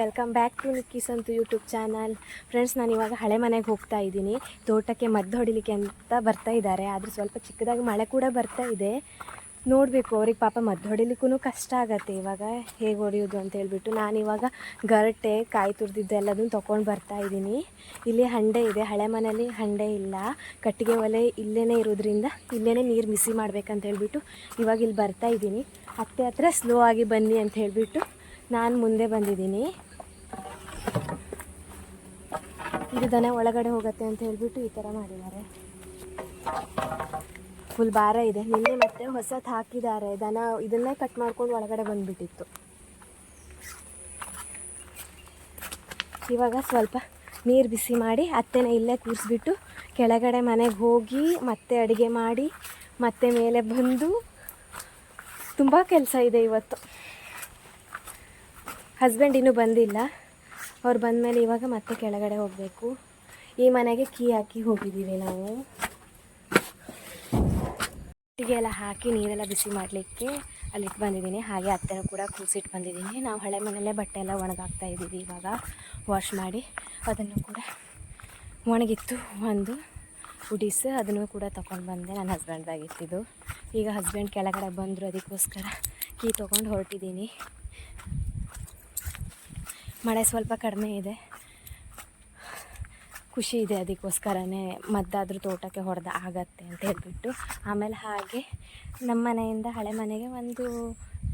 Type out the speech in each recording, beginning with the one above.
Welcome back to Nikki Santhu YouTube channel friends ನಾನು ಇವಾಗ ಹಳೆ ಮನೆಗೆ ಹೋಗ್ತಾ ಇದ್ದೀನಿ. ತೋಟಕ್ಕೆ ಮದ್ದು ಹೊಡಿಲಿಕ್ಕೆ ಅಂತ ಬರ್ತಾ ಇದ್ದಾರೆ. ಆದರೆ ಸ್ವಲ್ಪ ಚಿಕ್ಕದಾಗಿ ಮಳೆ ಕೂಡ ಬರ್ತಾ ಇದೆ. ನೋಡಬೇಕು, ಅವ್ರಿಗೆ ಪಾಪ ಮದ್ದು ಹೊಡಿಲಿಕ್ಕೂ ಕಷ್ಟ ಆಗತ್ತೆ. ಇವಾಗ ಹೇಗೆ ಹೊಡೆಯೋದು ಅಂತ ಹೇಳಿಬಿಟ್ಟು ನಾನು ಇವಾಗ ಗರಟೆ, ಕಾಯಿ ತುರಿದಿದ್ದು ಎಲ್ಲದನ್ನು ತೊಗೊಂಡು ಬರ್ತಾ ಇದ್ದೀನಿ. ಇಲ್ಲಿ ಹಂಡೆ ಇದೆ. ಹಳೆ ಮನೇಲಿ ಹಂಡೆ ಇಲ್ಲ. ಕಟ್ಟಿಗೆ ಒಲೆ ಇಲ್ಲೇ ಇರೋದ್ರಿಂದ ಇಲ್ಲೇ ನೀರು ಮಿಸಿ ಮಾಡ್ಬೇಕಂತ ಹೇಳಿಬಿಟ್ಟು ಇವಾಗ ಇಲ್ಲಿ ಬರ್ತಾ ಇದ್ದೀನಿ. ಅತ್ತೆ ಹತ್ರ ಸ್ಲೋ ಆಗಿ ಬನ್ನಿ ಅಂತ ಹೇಳಿಬಿಟ್ಟು ನಾನು ಮುಂದೆ ಬಂದಿದ್ದೀನಿ. ಇದು ದನ ಒಳಗಡೆ ಹೋಗುತ್ತೆ ಅಂತ ಹೇಳ್ಬಿಟ್ಟು ಈ ಥರ ಮಾಡಿದ್ದಾರೆ. ಫುಲ್ ಭಾರ ಇದೆ. ನಿನ್ನೆ ಮತ್ತೆ ಹೊಸದು ಹಾಕಿದ್ದಾರೆ. ದನ ಇದನ್ನೇ ಕಟ್ ಮಾಡ್ಕೊಂಡು ಒಳಗಡೆ ಬಂದುಬಿಟ್ಟಿತ್ತು. ಇವಾಗ ಸ್ವಲ್ಪ ನೀರು ಬಿಸಿ ಮಾಡಿ ಅತ್ತೆನ ಇಲ್ಲೇ ಕೂರಿಸ್ಬಿಟ್ಟು ಕೆಳಗಡೆ ಮನೆಗೆ ಹೋಗಿ ಮತ್ತೆ ಅಡುಗೆ ಮಾಡಿ ಮತ್ತೆ ಮೇಲೆ ಬಂದು ತುಂಬ ಕೆಲಸ ಇದೆ ಇವತ್ತು. ಹಸ್ಬೆಂಡ್ ಇನ್ನೂ ಬಂದಿಲ್ಲ. ಅವ್ರು ಬಂದಮೇಲೆ ಇವಾಗ ಮತ್ತೆ ಕೆಳಗಡೆ ಹೋಗಬೇಕು. ಈ ಮನೆಗೆ ಕೀ ಹಾಕಿ ಹೋಗಿದ್ದೀವಿ ನಾವು. ಎಲ್ಲ ಹಾಕಿ ನೀರೆಲ್ಲ ಬಿಸಿ ಮಾಡಲಿಕ್ಕೆ ಅಲ್ಲಿಟ್ಟು ಬಂದಿದ್ದೀನಿ. ಹಾಗೆ ಅತ್ತೆನೂ ಕೂಡ ಕೂಸಿಟ್ಟು ಬಂದಿದ್ದೀನಿ. ನಾವು ಹಳೆ ಮನೆಯಲ್ಲೇ ಬಟ್ಟೆ ಎಲ್ಲ ಒಣಗಾಕ್ತಾ ಇದ್ದೀವಿ ಇವಾಗ. ವಾಶ್ ಮಾಡಿ ಅದನ್ನು ಕೂಡ ಒಣಗಿತ್ತು ಒಂದು ಉಡಿಸ್ ಅದನ್ನು ಕೂಡ ತೊಗೊಂಡು ಬಂದೆ ನನ್ನ ಹಸ್ಬೆಂಡ್ದಾಗಿತ್ತಿದ್ದು ಈಗ ಹಸ್ಬೆಂಡ್ ಕೆಳಗಡೆ ಬಂದರು ಅದಕ್ಕೋಸ್ಕರ ಕೀ ತೊಗೊಂಡು ಹೊರಟಿದ್ದೀನಿ. ಮಳೆ ಸ್ವಲ್ಪ ಕಡಿಮೆ ಇದೆ. ಖುಷಿ ಇದೆ ಅದಕ್ಕೋಸ್ಕರನೇ ಮದ್ದಾದರೂ ತೋಟಕ್ಕೆ ಹೊಡೆದ ಆಗತ್ತೆ ಅಂತ ಹೇಳ್ಬಿಟ್ಟು. ಆಮೇಲೆ ಹಾಗೆ ನಮ್ಮ ಮನೆಯಿಂದ ಹಳೆ ಮನೆಗೆ ಒಂದು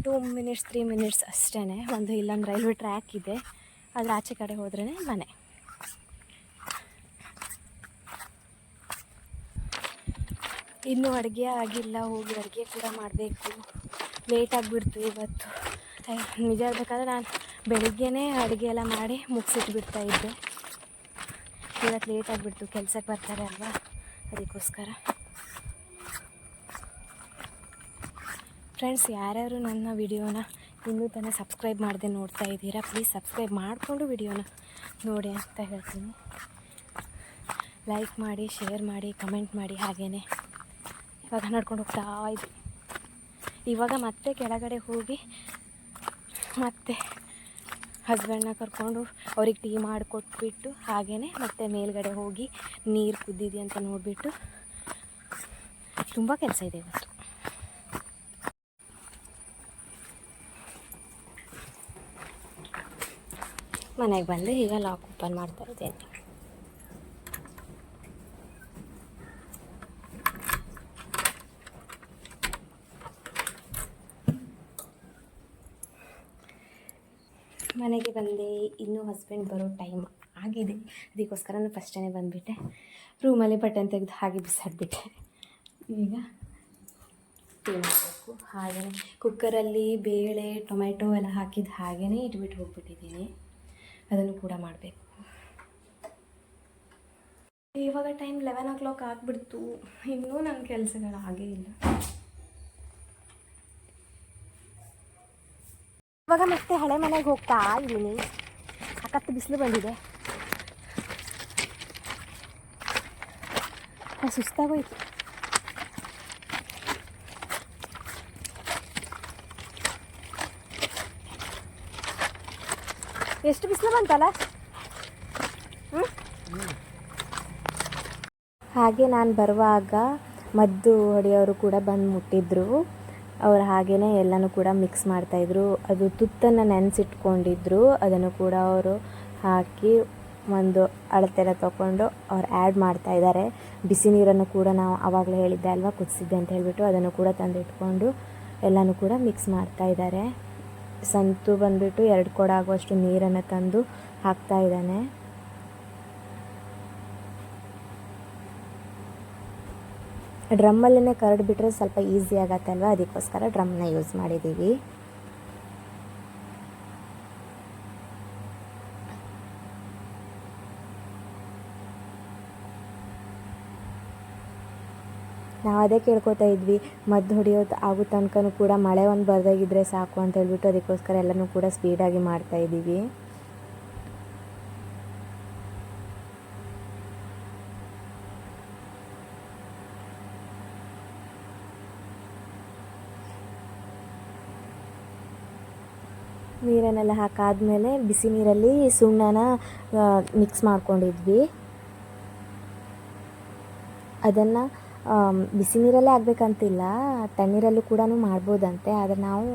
ಟೂ ಮಿನಿಟ್ಸ್ ತ್ರೀ ಮಿನಿಟ್ಸ್ ಅಷ್ಟೇ ಒಂದು ಇಲ್ಲೊಂದು ರೈಲ್ವೆ ಟ್ರ್ಯಾಕ್ ಇದೆ. ಅದ್ರ ಆಚೆ ಕಡೆ ಹೋದ್ರೇ ಮನೆ. ಇನ್ನೂ ಅಡುಗೆ ಆಗಿಲ್ಲ, ಹೋಗಿ ಅಡುಗೆ ಕೂಡ ಮಾಡಬೇಕು. ಲೇಟ್ ಆಗಿಬಿಡ್ತು ಇವತ್ತು. ನಿಜ ಹೇಳ್ಬೇಕಾದ್ರೆ ನಾನು ಬೆಳಿಗ್ಗೆನೇ ಅಡುಗೆ ಎಲ್ಲ ಮಾಡಿ ಮುಗಿಸಿಟ್ಬಿಡ್ತಾ ಇದ್ದೆ. ಇವತ್ತು ಲೇಟ್ ಆಗಿಬಿಡ್ತು ಕೆಲ್ಸಕ್ಕೆ ಬರ್ತಾರೆ ಅಲ್ವಾ? ಅದಕ್ಕೋಸ್ಕರ. ಫ್ರೆಂಡ್ಸ್ ಯಾರ್ಯಾರು ನನ್ನ ವಿಡಿಯೋನ ಇನ್ನೂ ತಾನೇ ಸಬ್ಸ್ಕ್ರೈಬ್ ಮಾಡದೆ ನೋಡ್ತಾ ಇದ್ದೀರಾ ಪ್ಲೀಸ್ ಸಬ್ಸ್ಕ್ರೈಬ್ ಮಾಡಿಕೊಂಡು ವಿಡಿಯೋನ ನೋಡಿ ಅಂತ ಹೇಳ್ತೀನಿ. ಲೈಕ್ ಮಾಡಿ ಶೇರ್ ಮಾಡಿ ಕಮೆಂಟ್ ಮಾಡಿ ಹಾಗೇ ಇವಾಗ ನಡ್ಕೊಂಡು ಹೋಗ್ತಾ ಇದ್ದೀನಿ ಇವಾಗ ಮತ್ತೆ ಕೆಳಗಡೆ ಹೋಗಿ ಮತ್ತೆ ಹಸ್ಬೆಂಡ್ನ ಕರ್ಕೊಂಡು ಅವ್ರಿಗೆ ಟೀ ಮಾಡಿಕೊಟ್ಬಿಟ್ಟು ಹಾಗೆಯೇ ಮತ್ತೆ ಮೇಲ್ಗಡೆ ಹೋಗಿ ನೀರು ಕುದ್ದಿದೆ ಅಂತ ನೋಡಿಬಿಟ್ಟು ತುಂಬ ಕೆಲಸ ಇದೆ ಇವತ್ತು. ಮನೆಗೆ ಬಂದು ಈಗ ಲಾಕ್ ಓಪನ್ ಮಾಡ್ತಾ ಇದ್ದೇನೆ ಮನೆಗೆ ಬಂದೆ ಇನ್ನೂ ಹಸ್ಬೆಂಡ್ ಬರೋ ಟೈಮ್ ಆಗಿದೆ. ಅದಕ್ಕೋಸ್ಕರ ನಾನು ಫಸ್ಟೇ ಬಂದುಬಿಟ್ಟೆ ರೂಮಲ್ಲಿ ಬಟನ್ ತೆಗೆದು ಹಾಗೆ ಬಿಸಾಡಿಬಿಟ್ಟೆ. ಈಗ ಟೀ ಮಾಡಬೇಕು ಹಾಗೆಯೇ ಕುಕ್ಕರಲ್ಲಿ ಬೇಳೆ ಟೊಮೆಟೊ ಎಲ್ಲ ಹಾಕಿದ್ದು ಹಾಗೆಯೇ ಇಟ್ಬಿಟ್ಟು ಹೋಗ್ಬಿಟ್ಟಿದ್ದೀನಿ. ಅದನ್ನು ಕೂಡ ಮಾಡಬೇಕು. ಇವಾಗ ಟೈಮ್ ಲೆವೆನ್ ಓ ಕ್ಲಾಕ್ ಆಗಿಬಿಡ್ತು. ಇನ್ನೂ ನನ್ನ ಕೆಲಸಗಳು ಹಾಗೇ ಇಲ್ಲ. ಇವಾಗ ಮತ್ತೆ ಹಳೆ ಮನೆಗೆ ಹೋಗ್ತಾ ಇದ್ದೀನಿ. ಸಖತ್ತು ಬಿಸಿಲು ಬಂದಿದೆ. ಸುಸ್ತಾಗೋಯ್ತು. ಎಷ್ಟು ಬಿಸಿಲು ಬಂತಲ್ಲ? ಹಾಗೆ ನಾನು ಬರುವಾಗ ಮದ್ದು ಹೊಡೆಯೋರು ಕೂಡ ಬಂದು ಮುಟ್ಟಿದ್ರು ಅವ್ರು ಹಾಗೆಯೇ ಎಲ್ಲನೂ ಕೂಡ ಮಿಕ್ಸ್ ಮಾಡ್ತಾಯಿದ್ರು. ಅದು ತುತ್ತನ್ನು ನೆನೆಸಿಟ್ಕೊಂಡಿದ್ರು. ಅದನ್ನು ಕೂಡ ಅವರು ಹಾಕಿ ಒಂದು ಅಳತೆಲ್ಲ ತೊಗೊಂಡು ಅವ್ರು ಆ್ಯಡ್ ಮಾಡ್ತಾ ಇದ್ದಾರೆ ಬಿಸಿ ನೀರನ್ನು ಕೂಡ ನಾವು ಆವಾಗಲೇ ಹೇಳಿದ್ದೆ ಅಲ್ವಾ? ಕುದಿಸಿದ್ದೆ ಅಂತ ಹೇಳಿಬಿಟ್ಟು ಅದನ್ನು ಕೂಡ ತಂದಿಟ್ಕೊಂಡು ಎಲ್ಲನೂ ಕೂಡ ಮಿಕ್ಸ್ ಮಾಡ್ತಾ ಇದ್ದಾರೆ ಸಂತು ಬಂದುಬಿಟ್ಟು ಎರಡು ಕೊಡ ಆಗುವಷ್ಟು ನೀರನ್ನು ತಂದು ಹಾಕ್ತಾ ಇದ್ದಾನೆ ಡ್ರಮ್ಮಲ್ಲೇ ಕರಡು ಬಿಟ್ಟರೆ ಸ್ವಲ್ಪ ಈಸಿ ಆಗತ್ತೆ ಅಲ್ವಾ ಅದಕ್ಕೋಸ್ಕರ ಡ್ರಮ್ನ ಯೂಸ್ ಮಾಡಿದ್ದೀವಿ. ನಾವು ಅದೇ ಕೇಳ್ಕೊತಾ ಇದ್ವಿ, ಮದ್ದು ಹೊಡೆಯೋದು ಆಗೋ ತನಕನೂ ಕೂಡ ಮಳೆ ಒಂದು ಬರ್ದಾಗಿದ್ದರೆ ಸಾಕು ಅಂತ ಹೇಳ್ಬಿಟ್ಟು ಅದಕ್ಕೋಸ್ಕರ ಎಲ್ಲನೂ ಕೂಡ ಸ್ಪೀಡಾಗಿ ಮಾಡ್ತಾ ನೀರನ್ನೆಲ್ಲ ಹಾಕಾದಮೇಲೆ ಬಿಸಿ ನೀರಲ್ಲಿ ಸುಣ್ಣನ ಮಿಕ್ಸ್ ಮಾಡ್ಕೊಂಡಿದ್ವಿ. ಅದನ್ನು ಬಿಸಿ ನೀರಲ್ಲೇ ಆಗಬೇಕಂತಿಲ್ಲ ತಣ್ಣೀರಲ್ಲೂ ಕೂಡ ಮಾಡ್ಬೋದಂತೆ, ಆದರೆ ನಾವು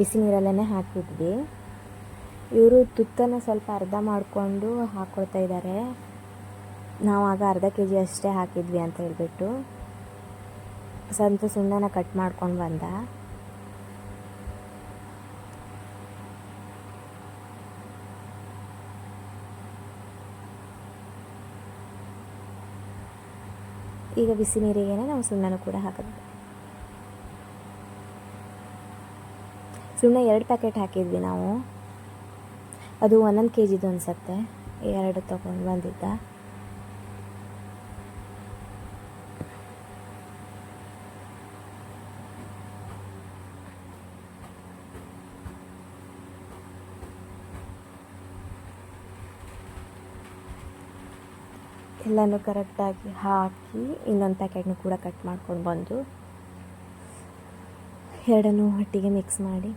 ಬಿಸಿ ನೀರಲ್ಲೇ ಹಾಕಿದ್ವಿ ಇವರು ತುತ್ತನ್ನು ಸ್ವಲ್ಪ ಅರ್ಧ ಮಾಡಿಕೊಂಡು ಹಾಕ್ಕೊಳ್ತಾ ಇದ್ದಾರೆ ನಾವು ಆಗ ಅರ್ಧ ಕೆ ಜಿ ಅಷ್ಟೇ ಹಾಕಿದ್ವಿ ಅಂತ ಹೇಳಿಬಿಟ್ಟು. ಸಂತು ಸುಣ್ಣನ ಕಟ್ ಮಾಡ್ಕೊಂಡು ಬಂದ. ಈಗ ಬಿಸಿ ನೀರಿಗೆ ನಾವು ಸುಣ್ಣನೂ ಕೂಡ ಹಾಕಿದ್ವಿ ಸುಣ್ಣ ಎರಡು ಪ್ಯಾಕೆಟ್ ಹಾಕಿದ್ವಿ ನಾವು. ಅದು ಒಂದೊಂದು ಕೆ ಜಿದು ಅನಿಸತ್ತೆ. ಎರಡು ತೊಗೊಂಡು ಬಂದಿದ್ದ. ಎಲ್ಲನೂ ಕರೆಕ್ಟಾಗಿ ಹಾಕಿ ಇನ್ನೊಂದು ಪ್ಯಾಕೆಟ್ನು ಕೂಡ ಕಟ್ ಮಾಡ್ಕೊಂಡು ಬಂದು ಎರಡನ್ನೂ ಒಟ್ಟಿಗೆ ಮಿಕ್ಸ್ ಮಾಡಿ.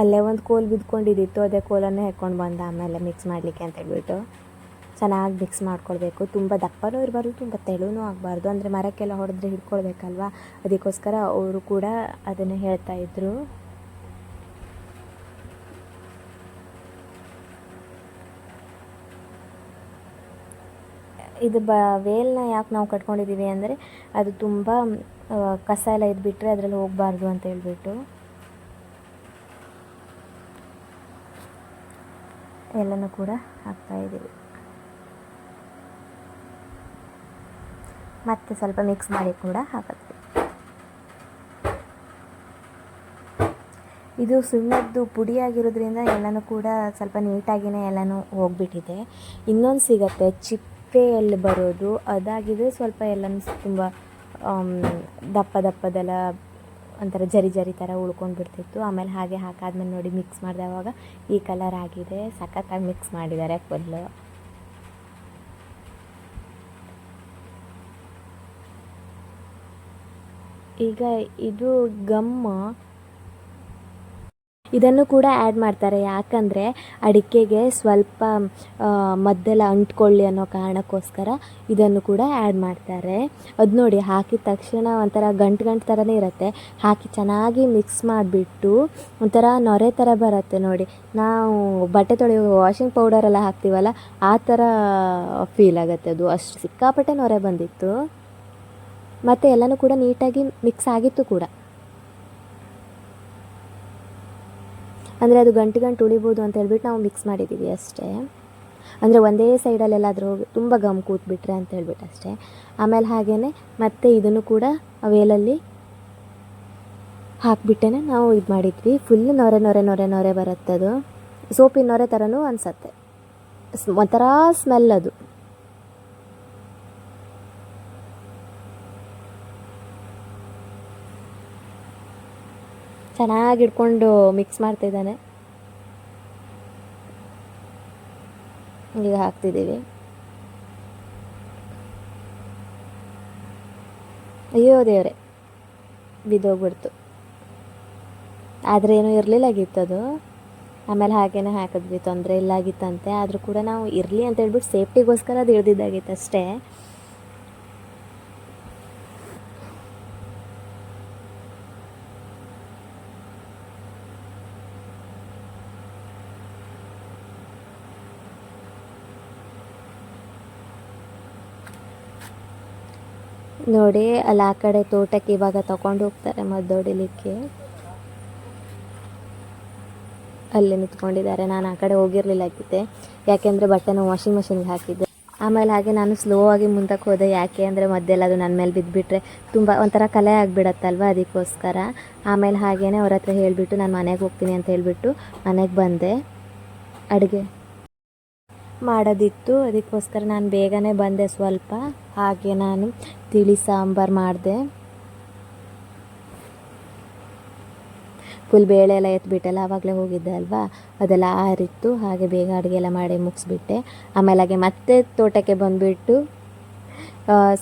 ಅಲ್ಲೇ ಒಂದು ಕೋಲ್ ಬಿದ್ಕೊಂಡಿದ್ದಿತ್ತು, ಅದೇ ಕೋಲನ್ನೇ ಹಾಕ್ಕೊಂಡು ಬಂದ, ಆಮೇಲೆ ಮಿಕ್ಸ್ ಮಾಡಲಿಕ್ಕೆ ಅಂತ ಹೇಳ್ಬಿಟ್ಟು. ಚೆನ್ನಾಗಿ ಮಿಕ್ಸ್ ಮಾಡ್ಕೊಳ್ಬೇಕು. ತುಂಬ ದಪ್ಪನೂ ಇರಬಾರ್ದು, ತುಂಬ ತೆಳುನೂ ಆಗಬಾರ್ದು. ಅಂದರೆ ಮರಕ್ಕೆಲ್ಲ ಹೊಡೆದ್ರೆ ಹಿಡ್ಕೊಳ್ಬೇಕಲ್ವ? ಅದಕ್ಕೋಸ್ಕರ ಅವರು ಕೂಡ ಅದನ್ನು ಹೇಳ್ತಾ ಇದ್ರು. ಇದು ಬ, ವೇಲ್ನ ಯಾಕೆ ನಾವು ಕಟ್ಕೊಂಡಿದ್ದೀವಿ ಅಂದರೆ ಅದು ತುಂಬ ಕಸ ಎಲ್ಲ ಇದ್ಬಿಟ್ರೆ ಅದರಲ್ಲಿ ಹೋಗಬಾರ್ದು ಅಂತ ಹೇಳ್ಬಿಟ್ಟು. ಎಲ್ಲನೂ ಕೂಡ ಹಾಕ್ತಾ ಇದ್ದೀವಿ ಮತ್ತೆ ಸ್ವಲ್ಪ ಮಿಕ್ಸ್ ಮಾಡಿ ಕೂಡ ಹಾಕಿದ್ವಿ ಇದು ಸುಣ್ಣದ್ದು ಪುಡಿಯಾಗಿರೋದ್ರಿಂದ ಎಲ್ಲನೂ ಕೂಡ ಸ್ವಲ್ಪ ನೀಟಾಗಿಯೇ ಎಲ್ಲನೂ ಹೋಗ್ಬಿಟ್ಟಿದೆ. ಇನ್ನೊಂದು ಸಿಗತ್ತೆ, ಚಿಪ್ಪೆಯಲ್ಲಿ ಬರೋದು. ಅದಾಗಿದೆ ಸ್ವಲ್ಪ ಎಲ್ಲನೂ ತುಂಬ ದಪ್ಪ ದಪ್ಪದೆಲ್ಲ ಒಂಥರ ಜರಿ ಜರಿ ಥರ ಉಳ್ಕೊಂಡು ಬಿಡ್ತಿತ್ತು. ಆಮೇಲೆ ಹಾಗೆ ಹಾಕಾದ್ಮೇಲೆ ನೋಡಿ ಮಿಕ್ಸ್ ಮಾಡಿದವಾಗ ಈ ಕಲರ್ ಆಗಿದೆ. ಸಖತ್ತಾಗಿ ಮಿಕ್ಸ್ ಮಾಡಿದ್ದಾರೆ ಫುಲ್ಲು ಈಗ ಇದು ಗಮ್ಮ. ಇದನ್ನು ಕೂಡ ಆ್ಯಡ್ ಮಾಡ್ತಾರೆ. ಯಾಕಂದರೆ ಅಡಿಕೆಗೆ ಸ್ವಲ್ಪ ಮದ್ದೆಲ್ಲ ಅಂಟ್ಕೊಳ್ಳಿ ಅನ್ನೋ ಕಾರಣಕ್ಕೋಸ್ಕರ ಇದನ್ನು ಕೂಡ ಆ್ಯಡ್ ಮಾಡ್ತಾರೆ. ಅದು ನೋಡಿ, ಹಾಕಿದ ತಕ್ಷಣ ಒಂಥರ ಗಂಟು ಗಂಟು ಥರನೇ ಇರುತ್ತೆ. ಹಾಕಿ ಚೆನ್ನಾಗಿ ಮಿಕ್ಸ್ ಮಾಡಿಬಿಟ್ಟು ಒಂಥರ ನೊರೆ ಥರ ಬರುತ್ತೆ ನೋಡಿ. ನಾವು ಬಟ್ಟೆ ತೊಳೆಯೋ ವಾಷಿಂಗ್ ಪೌಡರೆಲ್ಲ ಹಾಕ್ತೀವಲ್ಲ, ಆ ಥರ ಫೀಲ್ ಆಗುತ್ತೆ ಅದು. ಅಷ್ಟು ಸಿಕ್ಕಾಪಟ್ಟೆ ನೊರೆ ಬಂದಿತ್ತು. ಮತ್ತು ಎಲ್ಲನೂ ಕೂಡ ನೀಟಾಗಿ ಮಿಕ್ಸ್ ಆಗಿತ್ತು ಕೂಡ. ಅಂದರೆ ಅದು ಗಂಟು ಗಂಟು ಉಳಿಬೋದು ಅಂತ ಹೇಳ್ಬಿಟ್ಟು ನಾವು ಮಿಕ್ಸ್ ಮಾಡಿದ್ದೀವಿ ಅಷ್ಟೇ. ಅಂದರೆ ಒಂದೇ ಸೈಡಲ್ಲೆಲ್ಲಾದರೂ ತುಂಬ ಗಮ್ ಕೂತ್ಬಿಟ್ರೆ ಅಂತ ಹೇಳ್ಬಿಟ್ಟು ಅಷ್ಟೇ. ಆಮೇಲೆ ಹಾಗೇ ಮತ್ತೆ ಇದನ್ನು ಕೂಡ ವೇಲಲ್ಲಿ ಹಾಕಿಬಿಟ್ಟೇ ನಾವು ಇದು ಮಾಡಿದ್ವಿ. ಫುಲ್ ನೊರೆ ನೊರೆ ನೊರೆ ನೊರೆ ಬರುತ್ತೆ ಅದು ಸೋಪಿನ ನೊರೆ ಥರನೂ ಅನಿಸತ್ತೆ. ಒಂಥರ ಸ್ಮೆಲ್ ಅದು. ಚೆನ್ನಾಗಿ ಹಿಡ್ಕೊಂಡು ಮಿಕ್ಸ್ ಮಾಡ್ತಿದ್ದಾನೆ. ಈಗ ಹಾಕ್ತಿದ್ದೀವಿ. ಅಯ್ಯೋ ದೇವ್ರೆ, ಬಿದ್ದೋಗ್ಬಿಡ್ತು. ಆದರೆ ಏನೂ ಇರಲಿಲ್ಲಾಗಿತ್ತು ಅದು. ಆಮೇಲೆ ಹಾಗೇನೆ ಹಾಕಿದ್ವಿ, ತೊಂದರೆ ಇಲ್ಲಾಗಿತ್ತಂತೆ ಆದರೂ ಕೂಡ ನಾವು ಇರಲಿ ಅಂತ ಹೇಳ್ಬಿಟ್ಟು ಸೇಫ್ಟಿಗೋಸ್ಕರ ಅದು ಇಳ್ದಿದ್ದಾಗಿತ್ತು ಅಷ್ಟೇ. ನೋಡಿ, ಅಲ್ಲಿ ಆ ಕಡೆ ತೋಟಕ್ಕೆ ಇವಾಗ ತಗೊಂಡು ಹೋಗ್ತಾರೆ ಮದ್ದೊಡಿಲಿಕ್ಕೆ ಅಲ್ಲಿ ನಿಂತ್ಕೊಂಡಿದ್ದಾರೆ. ನಾನು ಆ ಕಡೆ ಹೋಗಿರ್ಲಿಲ್ಲಾಗಿದ್ದೆ ಯಾಕೆಂದರೆ ಬಟ್ಟೆನ ವಾಷಿಂಗ್ ಮಷಿನ್ಗೆ ಹಾಕಿದ್ದೆ. ಆಮೇಲೆ ಹಾಗೆ ನಾನು ಸ್ಲೋ ಆಗಿ ಮುಂದಕ್ಕೆ ಹೋದೆ. ಯಾಕೆ ಅಂದರೆ ಮದ್ದೆಲ್ಲ ಅದು ನನ್ನ ಮೇಲೆ ಬಿದ್ದುಬಿಟ್ರೆ ತುಂಬ ಒಂಥರ ಕಲೆ ಆಗಿಬಿಡತ್ತಲ್ವ ಅದಕ್ಕೋಸ್ಕರ. ಆಮೇಲೆ ಹಾಗೇನೆ ಅವ್ರ ಹತ್ರ ಹೇಳಿಬಿಟ್ಟು, ನಾನು ಮನೆಗೆ ಹೋಗ್ತೀನಿ ಅಂತ ಹೇಳಿಬಿಟ್ಟು ಮನೆಗೆ ಬಂದೆ. ಅಡುಗೆ ಮಾಡೋದಿತ್ತು. ಅದಕ್ಕೋಸ್ಕರ ನಾನು ಬೇಗನೆ ಬಂದೆ ಸ್ವಲ್ಪ. ಹಾಗೆ ನಾನು ತಿಳಿ ಸಾಂಬಾರು ಮಾಡಿದೆ. ಫುಲ್ ಬೇಳೆ ಎಲ್ಲ ಎತ್ಬಿಟ್ಟೆಲ್ಲ ಆವಾಗಲೇ ಹೋಗಿದ್ದೆ ಅಲ್ವಾ? ಅದೆಲ್ಲ ಆರಿತ್ತು. ಹಾಗೆ ಬೇಗ ಅಡುಗೆ ಎಲ್ಲ ಮಾಡಿ ಮುಗಿಸ್ಬಿಟ್ಟೆ. ಆಮೇಲೆ ಹಾಗೆ ಮತ್ತೆ ತೋಟಕ್ಕೆ ಬಂದುಬಿಟ್ಟು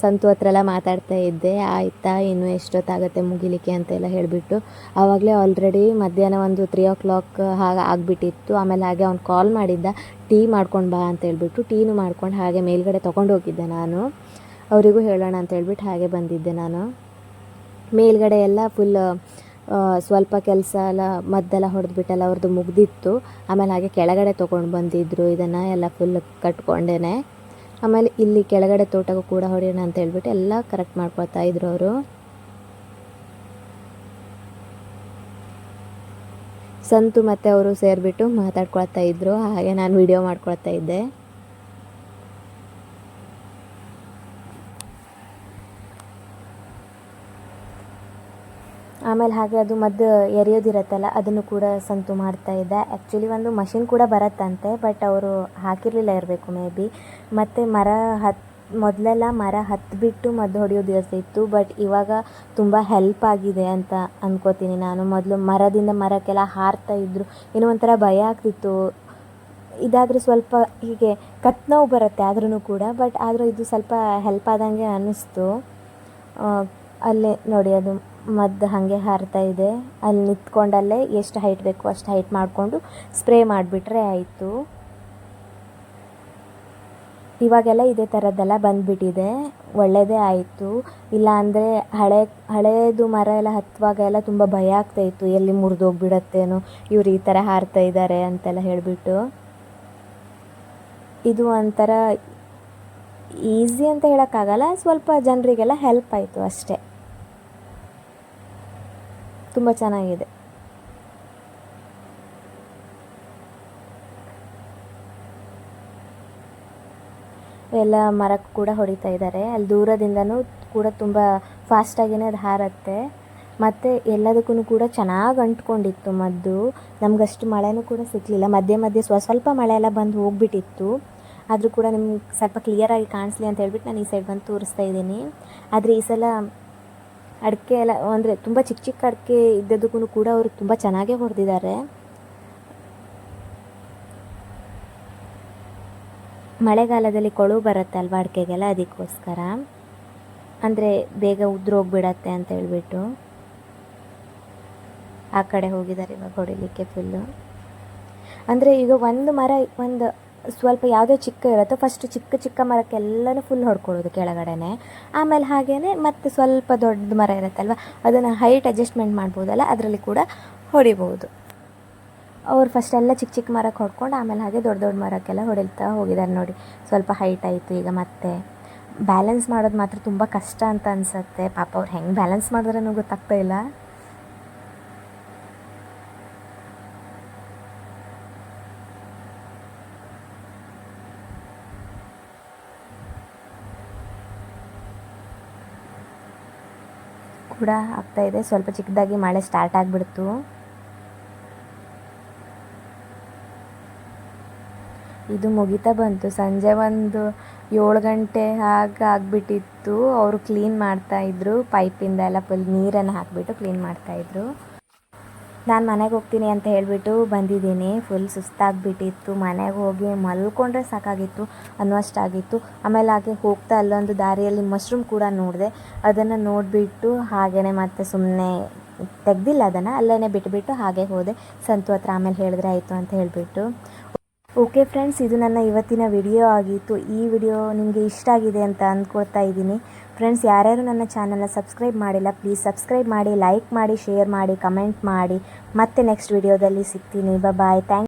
ಸಂತು ಹತ್ರ ಎಲ್ಲ ಮಾತಾಡ್ತಾ ಇದ್ದೆ, ಆಯಿತಾ, ಇನ್ನು ಎಷ್ಟೊತ್ತಾಗತ್ತೆ ಮುಗಿಲಿಕ್ಕೆ? ಅಂತೆಲ್ಲ ಹೇಳಿಬಿಟ್ಟು ಆವಾಗಲೇ ಆಲ್ರೆಡಿ ಮಧ್ಯಾಹ್ನ ಒಂದು ತ್ರೀ ಓ ಕ್ಲಾಕ್ ಹಾಗೆ ಆಗಿಬಿಟ್ಟಿತ್ತು. ಆಮೇಲೆ ಹಾಗೆ ಅವ್ನು ಕಾಲ್ ಮಾಡಿದ್ದ, ಟೀ ಮಾಡ್ಕೊಂಡು ಬಾ ಅಂತ ಹೇಳ್ಬಿಟ್ಟು, ಟೀನು ಮಾಡ್ಕೊಂಡು ಹಾಗೆ ಮೇಲ್ಗಡೆ ತೊಗೊಂಡು ಹೋಗಿದ್ದೆ ನಾನು. ಅವರಿಗೂ ಹೇಳೋಣ ಅಂತ ಹೇಳ್ಬಿಟ್ಟು ಹಾಗೆ ಬಂದಿದ್ದೆ ನಾನು. ಮೇಲ್ಗಡೆ ಎಲ್ಲ ಫುಲ್ ಸ್ವಲ್ಪ ಕೆಲಸ ಎಲ್ಲ ಮದ್ದೆಲ್ಲ ಹೊಡೆದ್ಬಿಟ್ಟೆಲ್ಲ ಅವ್ರದ್ದು ಮುಗ್ದಿತ್ತು. ಆಮೇಲೆ ಹಾಗೆ ಕೆಳಗಡೆ ತೊಗೊಂಡು ಬಂದಿದ್ದರು ಇದನ್ನು ಎಲ್ಲ ಫುಲ್ ಕಟ್ಕೊಂಡೇನೆ. ಆಮೇಲೆ ಇಲ್ಲಿ ಕೆಳಗಡೆ ತೋಟಕ್ಕೂ ಕೂಡ ಹೊಡೆಯೋಣ ಅಂತ ಹೇಳ್ಬಿಟ್ಟು ಎಲ್ಲ ಕರೆಕ್ಟ್ ಮಾಡ್ಕೊಳ್ತಾ ಇದ್ರು ಅವರು. ಸಂತು ಮತ್ತೆ ಅವರು ಸೇರಿಬಿಟ್ಟು ಮಾತಾಡ್ಕೊಳ್ತಾ ಇದ್ರು. ಹಾಗೆ ನಾನು ವಿಡಿಯೋ ಮಾಡ್ಕೊಳ್ತಾ ಇದ್ದೆ. ಆಮೇಲೆ ಹಾಗೆ ಅದು ಮದ್ದು ಎರೆಯೋದಿರತ್ತಲ್ಲ, ಅದನ್ನು ಕೂಡ ಸಂತು ಮಾಡ್ತಾ ಇದ್ದೆ. ಆ್ಯಕ್ಚುಲಿ ಒಂದು ಮಷಿನ್ ಕೂಡ ಬರತ್ತಂತೆ ಬಟ್ ಅವರು ಹಾಕಿರಲಿಲ್ಲ ಇರಬೇಕು ಮೇ ಬಿ ಮತ್ತು ಮರ ಹತ್, ಮೊದಲೆಲ್ಲ ಮರ ಹತ್ಬಿಟ್ಟು ಮದ್ದು ಹೊಡೆಯೋದು ಇರ್ತಿತ್ತು ಬಟ್ ಇವಾಗ ತುಂಬ ಹೆಲ್ಪ್ ಆಗಿದೆ ಅಂತ ಅಂದ್ಕೋತೀನಿ ನಾನು. ಮೊದಲು ಮರದಿಂದ ಮರಕ್ಕೆಲ್ಲ ಹಾರ್ತಾ ಇದ್ದರು ಏನೋ ಒಂಥರ ಭಯ ಆಗ್ತಿತ್ತು. ಇದಾದರೆ ಸ್ವಲ್ಪ ಹೀಗೆ ಕತ್ನೋವು ಬರುತ್ತೆ ಆದ್ರೂ ಕೂಡ ಬಟ್ ಆದರೂ ಇದು ಸ್ವಲ್ಪ ಹೆಲ್ಪ್ ಆದಂಗೆ ಅನ್ನಿಸ್ತು ಅಲ್ಲೇ ನೋಡಿ ಅದು. ಮದ್ದು ಹಾಗೆ ಹಾರ್ತಾ ಇದೆ. ಅಲ್ಲಿ ನಿಂತ್ಕೊಂಡಲ್ಲೇ ಎಷ್ಟು ಹೈಟ್ ಬೇಕು ಅಷ್ಟು ಹೈಟ್ ಮಾಡಿಕೊಂಡು ಸ್ಪ್ರೇ ಮಾಡಿಬಿಟ್ರೆ ಆಯಿತು. ಇವಾಗೆಲ್ಲ ಇದೇ ಥರದ್ದೆಲ್ಲ ಬಂದುಬಿಟ್ಟಿದೆ. ಒಳ್ಳೆಯದೇ ಆಯಿತು. ಇಲ್ಲ ಅಂದರೆ ಹಳೆ ಹಳೆಯದು ಮರ ಎಲ್ಲ ಹತ್ತುವಾಗ ಎಲ್ಲ ತುಂಬ ಭಯ ಆಗ್ತಾ ಇತ್ತು. ಎಲ್ಲಿ ಮುರಿದೋಗ್ಬಿಡತ್ತೇನೋ ಇವ್ರು ಈ ಥರ ಹಾರ್ತಾ ಇದ್ದಾರೆ ಅಂತೆಲ್ಲ ಹೇಳಿಬಿಟ್ಟು. ಇದು ಒಂಥರ ಈಸಿ ಅಂತ ಹೇಳೋಕ್ಕಾಗಲ್ಲ. ಸ್ವಲ್ಪ ಜನರಿಗೆಲ್ಲ ಹೆಲ್ಪ್ ಆಯಿತು ಅಷ್ಟೇ. ತುಂಬ ಚೆನ್ನಾಗಿದೆ. ಎಲ್ಲ ಮರಕ್ಕೆ ಕೂಡ ಹೊಡಿತಾ ಇದ್ದಾರೆ. ಅಲ್ಲಿ ದೂರದಿಂದನೂ ಕೂಡ ತುಂಬ ಫಾಸ್ಟಾಗಿಯೇ ಅದು ಹಾರತ್ತೆ. ಮತ್ತು ಎಲ್ಲದಕ್ಕೂ ಕೂಡ ಚೆನ್ನಾಗಿ ಅಂಟ್ಕೊಂಡಿತ್ತು ಮದ್ದು. ನಮಗಷ್ಟು ಮಳೆನೂ ಕೂಡ ಸಿಗಲಿಲ್ಲ. ಮಧ್ಯೆ ಮಧ್ಯೆ ಸ್ವ, ಸ್ವಲ್ಪ ಮಳೆ ಎಲ್ಲ ಬಂದು ಹೋಗ್ಬಿಟ್ಟಿತ್ತು. ಆದರೂ ಕೂಡ ನಿಮ್ಗೆ ಸ್ವಲ್ಪ ಕ್ಲಿಯರಾಗಿ ಕಾಣಿಸ್ಲಿ ಅಂತ ಹೇಳ್ಬಿಟ್ಟು ನಾನು ಈ ಸೈಡ್ ಬಂದು ತೋರಿಸ್ತಾ ಇದ್ದೀನಿ. ಆದರೆ ಈ ಸಲ ಅಡಿಕೆ ಎಲ್ಲ, ಅಂದರೆ ತುಂಬ ಚಿಕ್ಕ ಚಿಕ್ಕ ಅಡಿಕೆ ಇದ್ದದಕ್ಕೂ ಕೂಡ ಅವರು ತುಂಬ ಚೆನ್ನಾಗೇ ಹೊಡೆದಿದ್ದಾರೆ. ಮಳೆಗಾಲದಲ್ಲಿ ಕೊಳು ಬರುತ್ತೆ ಅಲ್ವಾ ಅಡಿಕೆಗೆಲ್ಲ ಅದಕ್ಕೋಸ್ಕರ? ಅಂದರೆ ಬೇಗ ಉದ್ರೋಗ್ಬಿಡತ್ತೆ ಅಂತ ಹೇಳ್ಬಿಟ್ಟು. ಆ ಕಡೆ ಹೋಗಿದ್ದಾರೆ ಇವಾಗ ಹೊಡಿಲಿಕ್ಕೆ ಫುಲ್ಲು ಅಂದರೆ ಈಗ ಒಂದು ಮರ, ಒಂದು ಸ್ವಲ್ಪ ಯಾವುದೇ ಚಿಕ್ಕ ಇರುತ್ತೋ ಫಸ್ಟ್ ಚಿಕ್ಕ ಚಿಕ್ಕ ಮರಕ್ಕೆಲ್ಲನೂ ಫುಲ್ ಹೊಡ್ಕೊಳ್ಳೋದು ಕೆಳಗಡೆನೆ. ಆಮೇಲೆ ಹಾಗೇ ಮತ್ತೆ ಸ್ವಲ್ಪ ದೊಡ್ಡ ಮರ ಇರುತ್ತಲ್ವ, ಅದನ್ನು ಹೈಟ್ ಅಡ್ಜಸ್ಟ್ಮೆಂಟ್ ಮಾಡ್ಬೋದಲ್ಲ, ಅದರಲ್ಲಿ ಕೂಡ ಹೊಡಿಬೋದು. ಅವ್ರು ಫಸ್ಟ್ ಎಲ್ಲ ಚಿಕ್ಕ ಚಿಕ್ಕ ಮರಕ್ಕೆ ಹೊಡ್ಕೊಂಡು ಆಮೇಲೆ ಹಾಗೆ ದೊಡ್ಡ ದೊಡ್ಡ ಮರಕ್ಕೆಲ್ಲ ಹೊಡಿತಾ ಹೋಗಿದ್ದಾರೆ ನೋಡಿ. ಸ್ವಲ್ಪ ಹೈಟ್ ಆಯಿತು ಈಗ ಮತ್ತೆ. ಬ್ಯಾಲೆನ್ಸ್ ಮಾಡೋದು ಮಾತ್ರ ತುಂಬ ಕಷ್ಟ ಅಂತ ಅನಿಸುತ್ತೆ. ಪಾಪ ಅವ್ರು ಹೆಂಗೆ ಬ್ಯಾಲೆನ್ಸ್ ಮಾಡಿದ್ರೂ ಗೊತ್ತಾಗ್ತಾ ಇಲ್ಲ. ಕೂಡ ಆಗ್ತಾ ಇದೆ. ಸ್ವಲ್ಪ ಚಿಕ್ಕದಾಗಿ ಮಳೆ ಸ್ಟಾರ್ಟ್ ಆಗಿಬಿಡ್ತು. ಇದು ಮುಗಿತಾ ಬಂತು. ಸಂಜೆ ಒಂದು ಏಳು ಗಂಟೆ ಹಾಗೆ ಆಗಿಬಿಟ್ಟಿತ್ತು. ಅವರು ಕ್ಲೀನ್ ಮಾಡ್ತಾಯಿದ್ರು ಪೈಪಿಂದ ಎಲ್ಲ ಫುಲ್ ನೀರನ್ನು ಹಾಕಿಬಿಟ್ಟು ಕ್ಲೀನ್ ಮಾಡ್ತಾಯಿದ್ರು ನಾನು ಮನೆಗೆ ಹೋಗ್ತೀನಿ ಅಂತ ಹೇಳಿಬಿಟ್ಟು ಬಂದಿದ್ದೀನಿ. ಫುಲ್ ಸುಸ್ತಾಗಿಬಿಟ್ಟಿತ್ತು. ಮನೆಗೆ ಹೋಗಿ ಮಲ್ಕೊಂಡ್ರೆ ಸಾಕಾಗಿತ್ತು ಅನ್ನುವಷ್ಟಾಗಿತ್ತು ಆಮೇಲೆ ಹಾಗೆ ಹೋಗ್ತಾ ಅಲ್ಲೊಂದು ದಾರಿಯಲ್ಲಿ ಮಶ್ರೂಮ್ ಕೂಡ ನೋಡಿದೆ. ಅದನ್ನು ನೋಡಿಬಿಟ್ಟು ಹಾಗೇ ಮತ್ತೆ ಸುಮ್ಮನೆ ತೆಗ್ದಿಲ್ಲ ಅದನ್ನು ಅಲ್ಲೇ ಬಿಟ್ಬಿಟ್ಟು ಹಾಗೆ ಹೋದೆ. ಸಂತು ಹತ್ರ ಆಮೇಲೆ ಹೇಳಿದ್ರೆ ಆಯಿತು ಅಂತ ಹೇಳಿಬಿಟ್ಟು. ಓಕೆ ಫ್ರೆಂಡ್ಸ್ ಇದು ನನ್ನ ಇವತ್ತಿನ ವಿಡಿಯೋ ಆಗಿತ್ತು. ಈ ವಿಡಿಯೋ ನಿಮಗೆ ಇಷ್ಟ ಆಗಿದೆ ಅಂತ ಅಂದ್ಕೊಳ್ತಾ ಇದ್ದೀನಿ. ಫ್ರೆಂಡ್ಸ್ ಯಾರ್ಯಾರು ನನ್ನ ಚಾನಲ್ನ ಸಬ್ಸ್ಕ್ರೈಬ್ ಮಾಡಿಲ್ಲ ಪ್ಲೀಸ್ ಸಬ್ಸ್ಕ್ರೈಬ್ ಮಾಡಿ ಲೈಕ್ ಮಾಡಿ ಶೇರ್ ಮಾಡಿ ಕಮೆಂಟ್ ಮಾಡಿ. ಮತ್ತೆ ನೆಕ್ಸ್ಟ್ ವಿಡಿಯೋದಲ್ಲಿ ಸಿಗ್ತೀನಿ. Bye thank